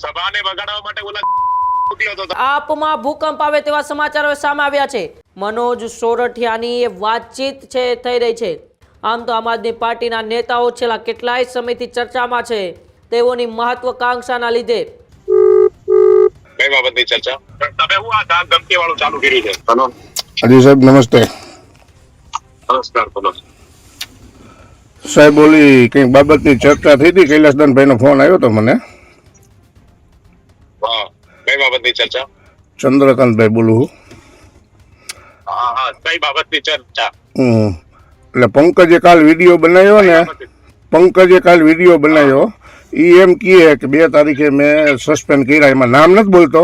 સભાને બગાડવા માટે ઓલા આપમાં ભૂકંપ આવે તેવા સમાચારો સામે આવ્યા છે. મનોજ સોરઠિયાની એ વાતચીત છે થઈ રહી છે. આમ તો આમ આદમી પાર્ટીના નેતાઓ છેલ્લા કેટલાય સમયથી ચર્ચામાં છે. તેઓની મહત્વકાંક્ષાના લીધે. કઈ બાબતની ચર્ચા? તમે હું આ ધાક ધમકી વાળું ચાલુ કર્યું છે? હલો. હાજી સાહેબ નમસ્તે. નમસ્કાર બોલો. સાહેબ ઓલી કઈ બાબતની ચર્ચા થઈ હતી કૈલાસદાનભાઈનો ફોન આવ્યો હતો મને. હા કઈ બાબતની ચર્ચા? ચંદ્રકાંતભાઈ બોલું છું. હા હા કઈ બાબતની ચર્ચા? હમ. એટલે પંકજે કાલ વીડિયો બનાવ્યો ને પંકજે કાલ વીડિયો બનાવ્યો. એ એમ કહે કે બે તારીખે મેં સસ્પેન્ડ કર્યા એમાં નામ નથી બોલતો.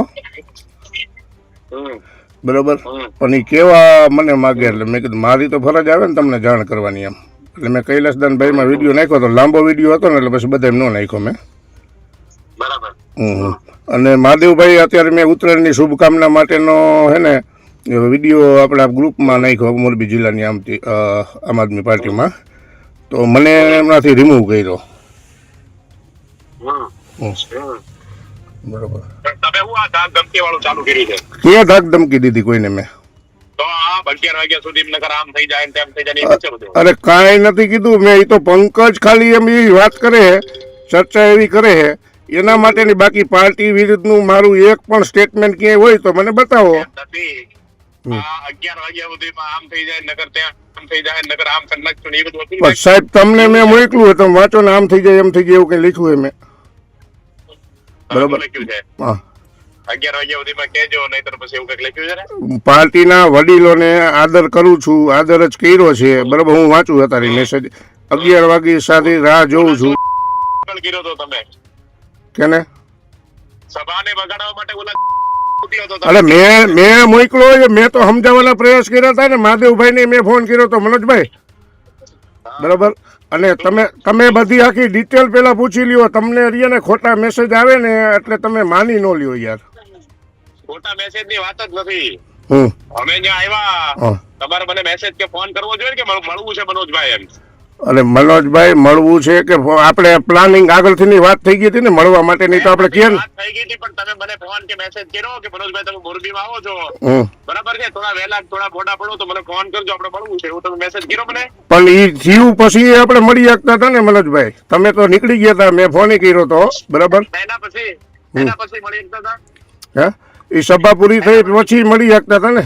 બરોબર? પણ એ કેવા મને માગે એટલે મેં કીધું મારી તો ફરજ આવે ને તમને જાણ કરવાની એમ. એટલે મેં કૈલાસદાનભાઈમાં વીડિયો નાખ્યો હતો લાંબો વીડિયો હતો ને એટલે પછી બધા ન નાખ્યો મેં. બરાબર. હમ. અને મહાદેવભાઈ અત્યારે મેં ઉત્તરાયણની શુભકામના માટેનો હે ને વીડિયો આપણા ગ્રુપમાં નાખ્યો મોરબી જિલ્લાની આમથી આમ આદમી પાર્ટીમાં. તો મને એમનાથી રિમૂવ કર્યો. બરોબર. તમે ધાક ધમકી દીધી કોઈને મેં? આમ અરે કાંઈ નથી કીધું મેં એ તો પંકજ ખાલી એમ એવી વાત કરે ચર્ચા એવી કરે એના માટેની બાકી પાર્ટી વિરુદ્ધનું મારું એક પણ સ્ટેટમેન્ટ ક્યાંય હોય તો મને બતાવો. એ સાહેબ તમને મેં મોકલું તમે વાંચો ને આમ થઈ જાય એમ થઈ જાય એવું કઈ લીધું હોય મેં. બરોબર. શું લખ્યું છે. હા. અગિયાર વાગ્યા સુધીમાં કહેજો નહીતર પછી એવું કંઈક લખ્યું છે ને? પાર્ટીના વડીલોને આદર કરું છું આદર જ કર્યો છે. બરાબર હું વાંચું અત્યારે મેસેજ અગિયાર વાગે સાથે રાહ જોઉં છું. કર્યો તો તમે? કેને? સભાને બગાડવા માટે ઓલા ઉઠ્યો તો. તમે અરે મેં મેં મોકલો મેં તો સમજાવવાના પ્રયાસ કર્યા હતા ને. મહાદેવભાઈને મેં ફોન કર્યો તો મનોજભાઈ. બરાબર? અને તમે તમે બધી આખી ડિટેલ પેલા પૂછી લ્યો. તમને રિયાને ખોટા મેસેજ આવે ને એટલે તમે માની ન લ્યો યાર. ખોટા મેસેજની વાત જ નથી. અમે ત્યાં આવ્યા. તમારે મને મેસેજ કે ફોન કરવો જોઈએ કે મળ- મળવું છે મનોજભાઈ એમ? અરે મનોજભાઈ મળવું છે કે આપણે પ્લાનિંગ આગળથીની વાત થઈ ગઈ હતી ને મળવા માટેની તો આપણે થઈ ગઈ હતી પણ તમે મને ફોન કે મેસેજ કર્યો કે મનોજભાઈ તમે મોરબીમાં આવો છો? બરાબર છે? થોડા વહેલા થોડા મોડા પડો તો મને ફોન કરજો આપણે મળવું છે. એવું તમે મેસેજ કર્યો મને. પણ એ થયું પછી આપણે મળી શકતા હતા ને મનોજભાઈ? તમે તો નીકળી ગયા હતા મેં ફોન કર્યો તો. બરાબર? એના પછી? એના પછી મળી શકતા હતા? હા? એ સભા પૂરી થઈ પછી મળી શકતા હતા ને?